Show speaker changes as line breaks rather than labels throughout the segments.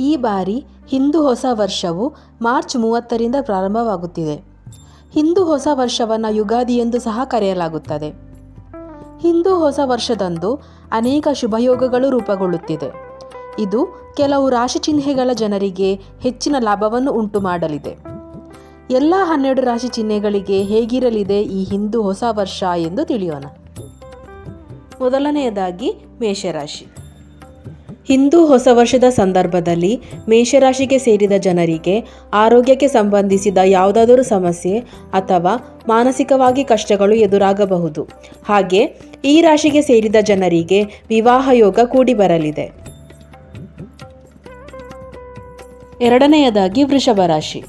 ಈ ಬಾರಿ ಹಿಂದೂ ಹೊಸ ವರ್ಷವು ಮಾರ್ಚ್ ಮೂವತ್ತರಿಂದ ಪ್ರಾರಂಭವಾಗುತ್ತಿದೆ. ಹಿಂದೂ ಹೊಸ ವರ್ಷವನ್ನು ಯುಗಾದಿ ಎಂದು ಸಹ ಕರೆಯಲಾಗುತ್ತದೆ. ಹಿಂದೂ ಹೊಸ ವರ್ಷದಂದು ಅನೇಕ ಶುಭಯೋಗಗಳು ರೂಪುಗೊಳ್ಳುತ್ತಿದೆ. ಇದು ಕೆಲವು ರಾಶಿ ಚಿಹ್ನೆಗಳ ಜನರಿಗೆ ಹೆಚ್ಚಿನ ಲಾಭವನ್ನು ಉಂಟು ಮಾಡಲಿದೆ ಎಲ್ಲ ಹನ್ನೆರಡು ರಾಶಿ ಚಿಹ್ನೆಗಳಿಗೆ ಹೇಗಿರಲಿದೆ ಈ ಹಿಂದೂ ಹೊಸ ವರ್ಷ ಎಂದು ತಿಳಿಯೋಣ. ಮೊದಲನೆಯದಾಗಿ ಮೇಷರಾಶಿ. ಹಿಂದೂ ಹೊಸ ವರ್ಷದ ಸಂದರ್ಭದಲ್ಲಿ ಮೇಷರಾಶಿಗೆ ಸೇರಿದ ಜನರಿಗೆ ಆರೋಗ್ಯಕ್ಕೆ ಸಂಬಂಧಿಸಿದ ಯಾವುದಾದರೂ ಸಮಸ್ಯೆ ಅಥವಾ ಮಾನಸಿಕವಾಗಿ ಕಷ್ಟಗಳು ಎದುರಾಗಬಹುದು. ಹಾಗೆ ಈ ರಾಶಿಗೆ ಸೇರಿದ ಜನರಿಗೆ ವಿವಾಹ ಯೋಗ ಕೂಡಿ ಬರಲಿದೆ. ಎರಡನೆಯದಾಗಿ ವೃಷಭ ರಾಶಿ.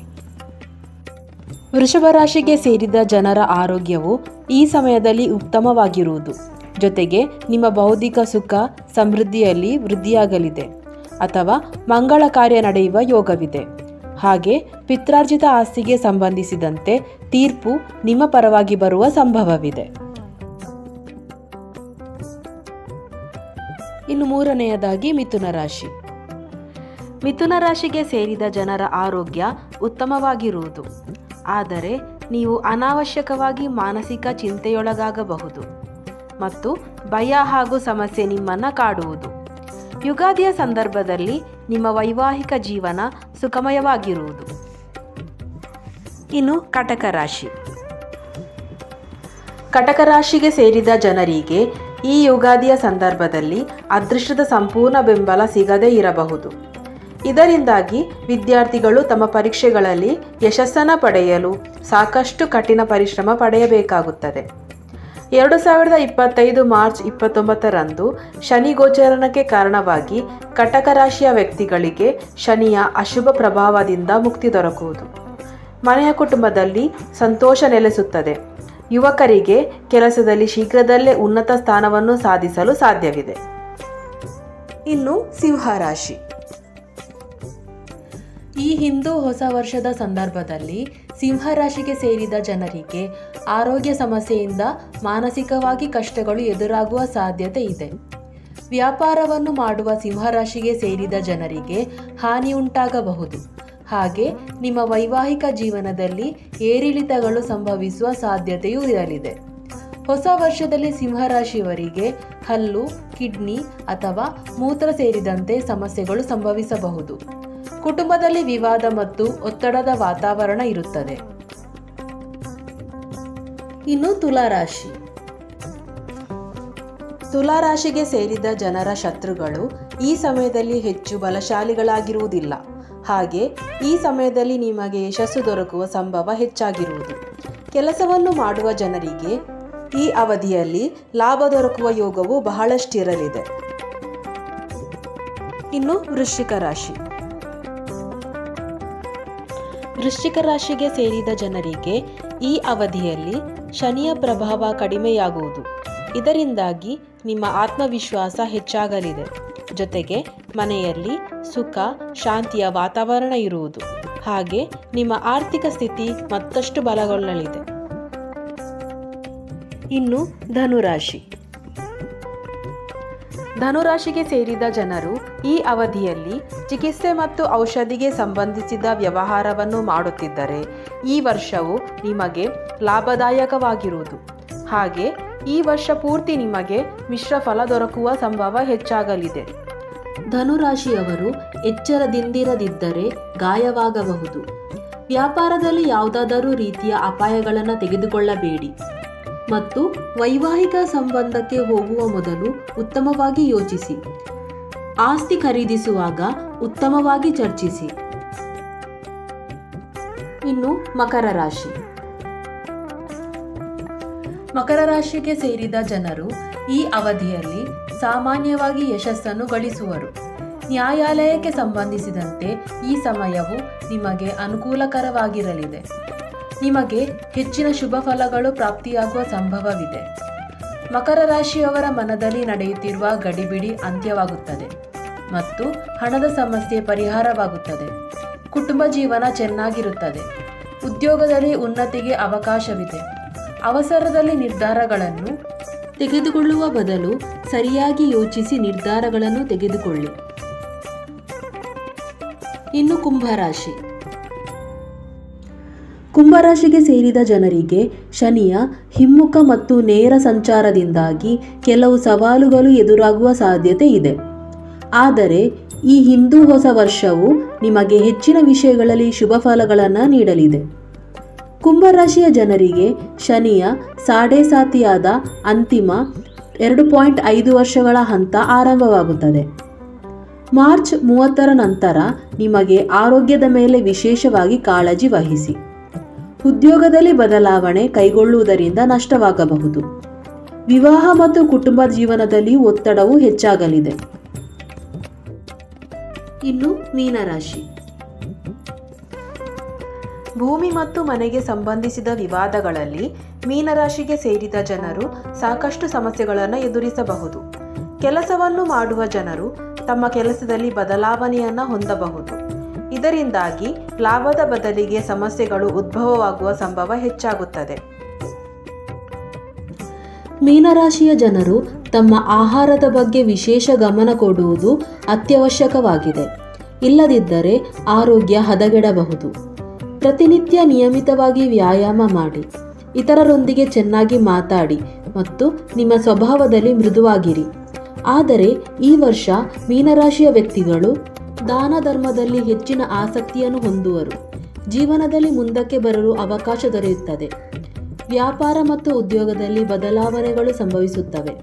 ವೃಷಭ ರಾಶಿಗೆ ಸೇರಿದ ಜನರ ಆರೋಗ್ಯವು ಈ ಸಮಯದಲ್ಲಿ ಉತ್ತಮವಾಗಿರುವುದು. ಜೊತೆಗೆ ನಿಮ್ಮ ಬೌದ್ಧಿಕ ಸುಖ ಸಮೃದ್ಧಿಯಲ್ಲಿ ವೃದ್ಧಿಯಾಗಲಿದೆ ಅಥವಾ ಮಂಗಳ ಕಾರ್ಯ ನಡೆಯುವ ಯೋಗವಿದೆ. ಹಾಗೆ ಪಿತ್ರಾರ್ಜಿತ ಆಸ್ತಿಗೆ ಸಂಬಂಧಿಸಿದಂತೆ ತೀರ್ಪು ನಿಮ್ಮ ಪರವಾಗಿ ಬರುವ ಸಂಭವವಿದೆ. ಇನ್ನು ಮೂರನೆಯದಾಗಿ ಮಿಥುನ ರಾಶಿ. ಮಿಥುನ ರಾಶಿಗೆ ಸೇರಿದ ಜನರ ಆರೋಗ್ಯ ಉತ್ತಮವಾಗಿರುವುದು. ಆದರೆ ನೀವು ಅನಾವಶ್ಯಕವಾಗಿ ಮಾನಸಿಕ ಚಿಂತೆಯೊಳಗಾಗಬಹುದು. ಮತ್ತು ಭಯ ಹಾಗೂ ಸಮಸ್ಯೆ ನಿಮ್ಮನ್ನು ಕಾಡುವುದು. ಯುಗಾದಿಯ ಸಂದರ್ಭದಲ್ಲಿ ನಿಮ್ಮ ವೈವಾಹಿಕ ಜೀವನ ಸುಖಮಯವಾಗಿರುವುದು. ಇನ್ನು ಕಟಕ ರಾಶಿ. ಕಟಕ ರಾಶಿಗೆ ಸೇರಿದ ಜನರಿಗೆ ಈ ಯುಗಾದಿಯ ಸಂದರ್ಭದಲ್ಲಿ ಅದೃಷ್ಟದ ಸಂಪೂರ್ಣ ಬೆಂಬಲ ಸಿಗದೇ ಇರಬಹುದು. ಇದರಿಂದಾಗಿ ವಿದ್ಯಾರ್ಥಿಗಳು ತಮ್ಮ ಪರೀಕ್ಷೆಗಳಲ್ಲಿ ಯಶಸ್ಸನ್ನು ಪಡೆಯಲು ಸಾಕಷ್ಟು ಕಠಿಣ ಪರಿಶ್ರಮ ಪಡೆಯಬೇಕಾಗುತ್ತದೆ. ಎರಡು ಸಾವಿರದ ಇಪ್ಪತ್ತೈದು ಮಾರ್ಚ್ ಇಪ್ಪತ್ತೊಂಬತ್ತರಂದು ಶನಿ ಗೋಚರಣಕ್ಕೆ ಕಾರಣವಾಗಿ ಕಟಕ ರಾಶಿಯ ವ್ಯಕ್ತಿಗಳಿಗೆ ಶನಿಯ ಅಶುಭ ಪ್ರಭಾವದಿಂದ ಮುಕ್ತಿ ದೊರಕುವುದು. ಮನೆಯ ಕುಟುಂಬದಲ್ಲಿ ಸಂತೋಷ ನೆಲೆಸುತ್ತದೆ. ಯುವಕರಿಗೆ ಕೆಲಸದಲ್ಲಿ ಶೀಘ್ರದಲ್ಲೇ ಉನ್ನತ ಸ್ಥಾನವನ್ನು ಸಾಧಿಸಲು ಸಾಧ್ಯವಿದೆ. ಇನ್ನು ಸಿಂಹರಾಶಿ. ಈ ಹಿಂದೂ ಹೊಸ ವರ್ಷದ ಸಂದರ್ಭದಲ್ಲಿ ಸಿಂಹರಾಶಿಗೆ ಸೇರಿದ ಜನರಿಗೆ ಆರೋಗ್ಯ ಸಮಸ್ಯೆಯಿಂದ ಮಾನಸಿಕವಾಗಿ ಕಷ್ಟಗಳು ಎದುರಾಗುವ ಸಾಧ್ಯತೆ ಇದೆ. ವ್ಯಾಪಾರವನ್ನು ಮಾಡುವ ಸಿಂಹರಾಶಿಗೆ ಸೇರಿದ ಜನರಿಗೆ ಹಾನಿ ಉಂಟಾಗಬಹುದು. ಹಾಗೆ ನಿಮ್ಮ ವೈವಾಹಿಕ ಜೀವನದಲ್ಲಿ ಏರಿಳಿತಗಳು ಸಂಭವಿಸುವ ಸಾಧ್ಯತೆಯೂ ಇರಲಿದೆ. ಹೊಸ ವರ್ಷದಲ್ಲಿ ಸಿಂಹರಾಶಿಯವರಿಗೆ ಹಲ್ಲು, ಕಿಡ್ನಿ ಅಥವಾ ಮೂತ್ರ ಸೇರಿದಂತೆ ಸಮಸ್ಯೆಗಳು ಸಂಭವಿಸಬಹುದು. ಕುಟುಂಬದಲ್ಲಿ ವಿವಾದ ಮತ್ತು ಒತ್ತಡದ ವಾತಾವರಣ ಇರುತ್ತದೆ. ಇನ್ನು ತುಲಾರಾಶಿ ತುಲಾರಾಶಿಗೆ ಸೇರಿದ ಜನರ ಶತ್ರುಗಳು ಈ ಸಮಯದಲ್ಲಿ ಹೆಚ್ಚು ಬಲಶಾಲಿಗಳಾಗಿರುವುದಿಲ್ಲ. ಹಾಗೆ ಈ ಸಮಯದಲ್ಲಿ ನಿಮಗೆ ಯಶಸ್ಸು ದೊರಕುವ ಸಂಭವ ಹೆಚ್ಚಾಗಿರುವುದು. ಕೆಲಸವನ್ನು ಮಾಡುವ ಜನರಿಗೆ ಈ ಅವಧಿಯಲ್ಲಿ ಲಾಭ ದೊರಕುವ ಯೋಗವು ಬಹಳಷ್ಟಿರಲಿದೆ. ಇನ್ನು ವೃಶ್ಚಿಕ ರಾಶಿ. ವೃಶ್ಚಿಕ ರಾಶಿಗೆ ಸೇರಿದ ಜನರಿಗೆ ಈ ಅವಧಿಯಲ್ಲಿ ಶನಿಯ ಪ್ರಭಾವ ಕಡಿಮೆಯಾಗುವುದು. ಇದರಿಂದಾಗಿ ನಿಮ್ಮ ಆತ್ಮವಿಶ್ವಾಸ ಹೆಚ್ಚಾಗಲಿದೆ. ಜೊತೆಗೆ ಮನೆಯಲ್ಲಿ ಸುಖ, ಶಾಂತಿಯ ವಾತಾವರಣ ಇರುವುದು. ಹಾಗೆ ನಿಮ್ಮ ಆರ್ಥಿಕ ಸ್ಥಿತಿ ಮತ್ತಷ್ಟು ಬಲಗೊಳ್ಳಲಿದೆ. ಇನ್ನು ಧನುರಾಶಿ. ಧನುರಾಶಿಗೆ ಸೇರಿದ ಜನರು ಈ ಅವಧಿಯಲ್ಲಿ ಚಿಕಿತ್ಸೆ ಮತ್ತು ಔಷಧಿಗೆ ಸಂಬಂಧಿಸಿದ ವ್ಯವಹಾರವನ್ನು ಮಾಡುತ್ತಿದ್ದರೆ ಈ ವರ್ಷವು ನಿಮಗೆ ಲಾಭದಾಯಕವಾಗಿರುವುದು. ಹಾಗೆ ಈ ವರ್ಷ ಪೂರ್ತಿ ನಿಮಗೆ ಮಿಶ್ರ ಫಲ ದೊರಕುವ ಸಂಭವ ಹೆಚ್ಚಾಗಲಿದೆ. ಧನುರಾಶಿಯವರು ಎಚ್ಚರದಿಂದಿರದಿದ್ದರೆ ಗಾಯವಾಗಬಹುದು. ವ್ಯಾಪಾರದಲ್ಲಿ ಯಾವುದಾದರೂ ರೀತಿಯ ಅಪಾಯಗಳನ್ನು ತೆಗೆದುಕೊಳ್ಳಬೇಡಿ. ಮತ್ತು ವೈವಾಹಿಕ ಸಂಬಂಧಕ್ಕೆ ಹೋಗುವ ಮೊದಲು ಉತ್ತಮವಾಗಿ ಯೋಚಿಸಿ. ಆಸ್ತಿ ಖರೀದಿಸುವಾಗ ಉತ್ತಮವಾಗಿ ಚರ್ಚಿಸಿ. ಇನ್ನು ಮಕರ ರಾಶಿ. ಮಕರ ರಾಶಿಗೆ ಸೇರಿದ ಜನರು ಈ ಅವಧಿಯಲ್ಲಿ ಸಾಮಾನ್ಯವಾಗಿ ಯಶಸ್ಸನ್ನು ಗಳಿಸುವರು. ನ್ಯಾಯಾಲಯಕ್ಕೆ ಸಂಬಂಧಿಸಿದಂತೆ ಈ ಸಮಯವು ನಿಮಗೆ ಅನುಕೂಲಕರವಾಗಿರಲಿದೆ. ನಿಮಗೆ ಹೆಚ್ಚಿನ ಶುಭ ಫಲಗಳು ಪ್ರಾಪ್ತಿಯಾಗುವ ಸಂಭವವಿದೆ. ಮಕರ ರಾಶಿಯವರ ಮನದಲ್ಲಿ ನಡೆಯುತ್ತಿರುವ ಗಡಿಬಿಡಿ ಅಂತ್ಯವಾಗುತ್ತದೆ ಮತ್ತು ಹಣದ ಸಮಸ್ಯೆ ಪರಿಹಾರವಾಗುತ್ತದೆ. ಕುಟುಂಬ ಜೀವನ ಚೆನ್ನಾಗಿರುತ್ತದೆ. ಉದ್ಯೋಗದಲ್ಲಿ ಉನ್ನತಿಗೆ ಅವಕಾಶವಿದೆ. ಅವಸರದಲ್ಲಿ ನಿರ್ಧಾರಗಳನ್ನು ತೆಗೆದುಕೊಳ್ಳುವ ಬದಲು ಸರಿಯಾಗಿ ಯೋಚಿಸಿ ನಿರ್ಧಾರಗಳನ್ನು ತೆಗೆದುಕೊಳ್ಳಿ. ಇನ್ನು ಕುಂಭರಾಶಿ ಕುಂಭರಾಶಿಗೆ ಸೇರಿದ ಜನರಿಗೆ ಶನಿಯ ಹಿಮ್ಮುಖ ಮತ್ತು ನೇರ ಸಂಚಾರದಿಂದಾಗಿ ಕೆಲವು ಸವಾಲುಗಳು ಎದುರಾಗುವ ಸಾಧ್ಯತೆ ಇದೆ. ಆದರೆ, ಈ ಹಿಂದೂ ಹೊಸ ವರ್ಷವು ನಿಮಗೆ ಹೆಚ್ಚಿನ ವಿಷಯಗಳಲ್ಲಿ ಶುಭ ಫಲಗಳನ್ನು ನೀಡಲಿದೆ. ಕುಂಭರಾಶಿಯ ಜನರಿಗೆ ಶನಿಯ ಸಾಡೆ ಸಾತಿಯಾದ ಅಂತಿಮ ಎರಡು ಪಾಯಿಂಟ್ ಐದು ವರ್ಷಗಳ ಹಂತ ಆರಂಭವಾಗುತ್ತದೆ. ಮಾರ್ಚ್ ಮೂವತ್ತರ ನಂತರ ನಿಮಗೆ ಆರೋಗ್ಯದ ಮೇಲೆ ವಿಶೇಷವಾಗಿ ಕಾಳಜಿ ವಹಿಸಿ. ಉದ್ಯೋಗದಲ್ಲಿ ಬದಲಾವಣೆ ಕೈಗೊಳ್ಳುವುದರಿಂದ ನಷ್ಟವಾಗಬಹುದು. ವಿವಾಹ ಮತ್ತು ಕುಟುಂಬ ಜೀವನದಲ್ಲಿ ಒತ್ತಡವು ಹೆಚ್ಚಾಗಲಿದೆ. ಇನ್ನು ಮೀನರಾಶಿ. ಭೂಮಿ ಮತ್ತು ಮನೆಗೆ ಸಂಬಂಧಿಸಿದ ವಿವಾದಗಳಲ್ಲಿ ಮೀನರಾಶಿಗೆ ಸೇರಿದ ಜನರು ಸಾಕಷ್ಟು ಸಮಸ್ಯೆಗಳನ್ನು ಎದುರಿಸಬಹುದು. ಕೆಲಸವನ್ನು ಮಾಡುವ ಜನರು ತಮ್ಮ ಕೆಲಸದಲ್ಲಿ ಬದಲಾವಣೆಯನ್ನು ಹೊಂದಬಹುದು. ಇದರಿಂದಾಗಿ ಲಾಭದ ಬದಲಿಗೆ ಸಮಸ್ಯೆಗಳು ಉದ್ಭವವಾಗುವ ಸಂಭವ ಹೆಚ್ಚಾಗುತ್ತದೆ. ಮೀನರಾಶಿಯ ಜನರು ತಮ್ಮ ಆಹಾರದ ಬಗ್ಗೆ ವಿಶೇಷ ಗಮನ ಕೊಡುವುದು ಅತ್ಯವಶ್ಯಕವಾಗಿದೆ. ಇಲ್ಲದಿದ್ದರೆ ಆರೋಗ್ಯ ಹದಗೆಡಬಹುದು. ಪ್ರತಿನಿತ್ಯ ನಿಯಮಿತವಾಗಿ ವ್ಯಾಯಾಮ ಮಾಡಿ. ಇತರರೊಂದಿಗೆ ಚೆನ್ನಾಗಿ ಮಾತಾಡಿ ಮತ್ತು ನಿಮ್ಮ ಸ್ವಭಾವದಲ್ಲಿ ಮೃದುವಾಗಿರಿ. ಆದರೆ ಈ ವರ್ಷ ಮೀನರಾಶಿಯ ವ್ಯಕ್ತಿಗಳು ದಾನ ಧರ್ಮದಲ್ಲಿ ಹೆಚ್ಚಿನ ಆಸಕ್ತಿಯನ್ನು ಹೊಂದುವರು. ಜೀವನದಲ್ಲಿ ಮುಂದಕ್ಕೆ ಬರಲು ಅವಕಾಶ ದೊರೆಯುತ್ತದೆ. ವ್ಯಾಪಾರ ಮತ್ತು ಉದ್ಯೋಗದಲ್ಲಿ ಬದಲಾವಣೆಗಳು ಸಂಭವಿಸುತ್ತವೆ.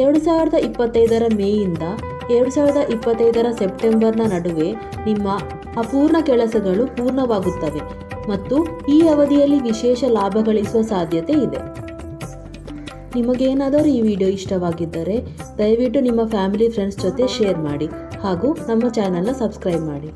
ಎರಡು ಸಾವಿರದ ಇಪ್ಪತ್ತೈದರ ಮೇಯಿಂದ ಎರಡು ಸಾವಿರದ ಇಪ್ಪತ್ತೈದರ ಸೆಪ್ಟೆಂಬರ್ನ ನಡುವೆ ನಿಮ್ಮ ಅಪೂರ್ಣ ಕೆಲಸಗಳು ಪೂರ್ಣವಾಗುತ್ತವೆ ಮತ್ತು ಈ ಅವಧಿಯಲ್ಲಿ ವಿಶೇಷ ಲಾಭ ಗಳಿಸುವ ಸಾಧ್ಯತೆ ಇದೆ. ನಿಮಗೇನಾದರೂ ಈ ವಿಡಿಯೋ ಇಷ್ಟವಾಗಿದ್ದರೆ ದಯವಿಟ್ಟು ನಿಮ್ಮ ಫ್ಯಾಮಿಲಿ ಫ್ರೆಂಡ್ಸ್ ಜೊತೆ ಶೇರ್ ಮಾಡಿ. ಹಾಗೂ ನಮ್ಮ ಚಾನಲ್ನ ಸಬ್ಸ್ಕ್ರೈಬ್ ಮಾಡಿ.